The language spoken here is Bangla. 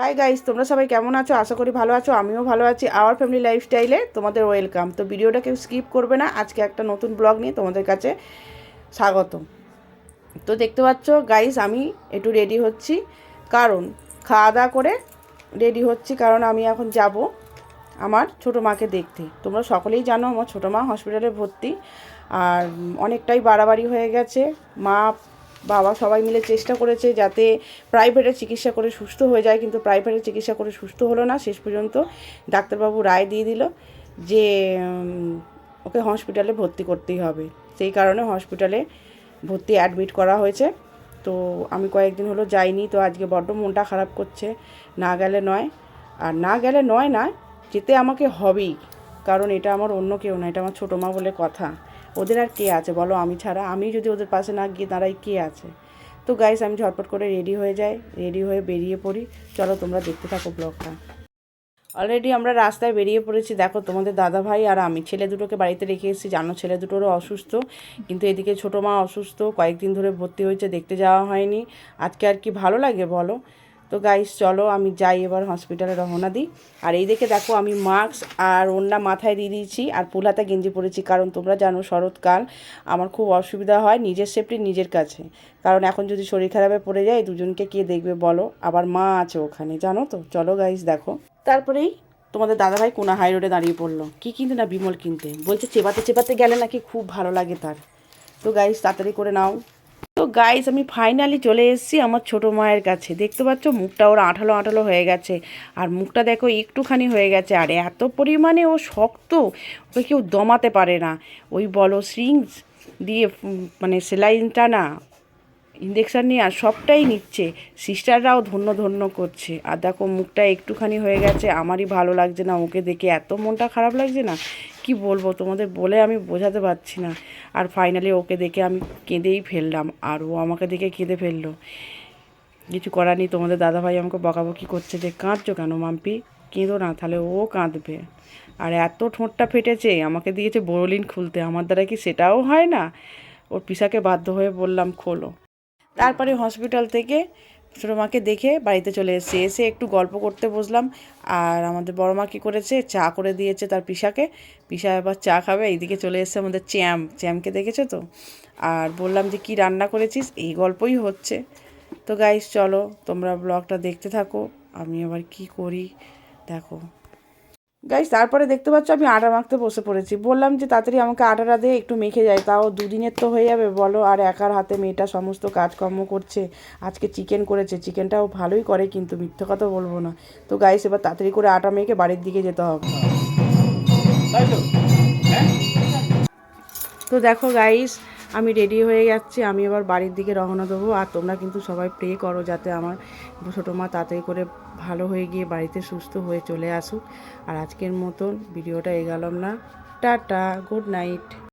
হাই গাইস তোমরা সবাই কেমন আছো? আশা করি ভালো আছো, আমিও ভালো আছি। আওয়ার ফ্যামিলি লাইফস্টাইলে তোমাদের ওয়েলকাম তো ভিডিওটা কেউ স্কিপ করবে না, আজকে একটা নতুন ব্লগ নিয়ে তোমাদের কাছে স্বাগত তো দেখতে পাচ্ছ গাইস আমি একটু রেডি হচ্ছি। কারণ খাওয়া দাওয়া করে রেডি হচ্ছি, কারণ আমি এখন যাব আমার ছোটো মাকে দেখতে। তোমরা সকলেই জানো আমার ছোটো মা হসপিটালে ভর্তি, আর অনেকটাই বাড়াবাড়ি হয়ে গেছে। মা বাবা সবাই মিলে চেষ্টা করেছে যাতে প্রাইভেটে চিকিৎসা করে সুস্থ হয়ে যায়, কিন্তু প্রাইভেটে চিকিৎসা করে সুস্থ হলো না। শেষ পর্যন্ত ডাক্তারবাবু রায় দিয়ে দিল যে ওকে হসপিটালে ভর্তি করতেই হবে। সেই কারণে হসপিটালে ভর্তি অ্যাডমিট করা হয়েছে। তো আমি কয়েকদিন হলো যাইনি, তো আজকে বড্ড মনটা খারাপ করছে। না গেলে নয়। আর না গেলে নয় না, যেতে আমাকে হবেই। কারণ এটা আমার অন্য কেউ না, এটা আমার ছোটো মা বলে কথা। ওদের আর কে আছে বলো? আমি ছাড়া, আমি যদি ওদের পাশে না গিয়ে দাঁড়াই, কে আছে? তো গাইস আমি ঝটপট করে রেডি হয়ে যাই রেডি হয়ে বেরিয়ে পড়ি। চলো তোমরা দেখতে থাকো ব্লগটা অলরেডি আমরা রাস্তায় বেরিয়ে পড়েছি। দেখো তোমাদের দাদা ভাই আর আমি। ছেলে দুটোকে বাড়িতে রেখে এসেছি। জানো ছেলে দুটোরও অসুস্থ, কিন্তু এদিকে ছোটো মা অসুস্থ। কয়েকদিন ধরে ভর্তি হয়েছে, দেখতে যাওয়া হয়নি। আজকে আর কি ভালো লাগে বলো? তো গাইস চলো আমি যাই এবার হসপিটালে রওনা দিই। আর এই দেখে দেখো আমি মাস্ক আর ওড়না মাথায় দিয়ে দিয়েছি আর পুলাতে গেঞ্জি পরেছি। কারণ তোমরা জানো শরৎকাল, আমার খুব অসুবিধা হয় নিজের সেফটি নিজের কাছে। কারণ এখন যদি শরীর খারাপে পড়ে যায়, দুজনকে কে দেখবে বলো? আবার মা আছে ওখানে, জানো তো? চলো গাইস দেখো। তারপরেই তোমাদের দাদাভাই কোনা হাই রোডে দাঁড়িয়ে পড়ল। কি কিনতে না বিমল কিনতে? বলছে চেপাতে চেপাতে গেলে নাকি খুব ভালো লাগে তার। তো গাইস তাড়াতাড়ি করে নাও। তো গাইজ আমি ফাইনালি চলে এসেছি আমার ছোটো মায়ের কাছে। দেখতে পাচ্ছ, মুখটা ওর আঠালো আঠালো হয়ে গেছে। আর মুখটা দেখো একটুখানি হয়ে গেছে। আর এত পরিমাণে ও শক্ত, ওকে কেউ দমাতে পারে না। ওই বলো সিংস দিয়ে মানে সেলাইনটা না ইঞ্জেকশান নিয়ে আর সবটাই নিচ্ছে। সিস্টাররাও ধন্য ধন্য করছে। আর দেখো, মুখটা একটুখানি হয়ে গেছে। আমারই ভালো লাগছে না, ওকে দেখে এত মনটা খারাপ লাগছে না। কি বলব, তোমাদের বলে আমি বোঝাতে পারছি না। আর ফাইনালি ওকে দেখে আমি কেঁদেই ফেললাম। আর ও আমাকে দেখে কেঁদে ফেলল। কিছু করার নেই, তোমাদের দাদাভাই আমাকে বকাবকি করছে যে, কাঁদছো কেন মাম্পি? কেঁদো না, তাহলে ও কাঁদবে। আর এত ঠোঁটটা ফেটেছে, আমাকে দিয়েছে বোরলিন খুলতে। আমার দ্বারা কি সেটাও হয় না? ওর পিসাকে বাধ্য হয়ে বললাম, খোলো। তারপরে হসপিটাল থেকে ছোটো মাকে দেখে বাড়িতে চলে এসেছি। এসে একটু গল্প করতে বসলাম। আর আমাদের বড় মা কী করেছে? চা করে দিয়েছে তার পিসাকে। পিসা এবার চা খাবে, এইদিকে চলে এসেছে আমাদের চ্যাম। চ্যামকে দেখেছ তো? আর বললাম যে, কি রান্না করেছিস? এই গল্পই হচ্ছে। তো গাইস চলো তোমরা ব্লগটা দেখতে থাকো। আমি আবার কি করি? দেখো। গাইস তারপরে দেখতে পাচ্ছ আমি আটা মাখতে বসে পড়েছি। বললাম যে তাড়াতাড়ি আমাকে আটাটা দিয়ে একটু মেখে যায় তাও দুদিনের তো হয়ে যাবে বলো। আর একার হাতে মেয়েটা সমস্ত কাজকর্ম করছে আজকে চিকেন করেছে। চিকেনটাও ভালোই করে কিন্তু মিথ্যে কথা বলব না। তো গাইস এবার তাড়াতাড়ি করে আটা মেখে বাড়ির দিকে যেতে হবে। তো? দেখো গাইস আমি রেডি হয়ে যাচ্ছি, আমি আবার বাড়ির দিকে রওনা দেবো। আর তোমরা কিন্তু সবাই প্রে করো যাতে আমার ছোটো মা তাড়াতাড়ি করে ভালো হয়ে গিয়ে বাড়িতে সুস্থ হয়ে চলে আসুক। আর আজকের মতন ভিডিওটা এগালাম না। Tata good night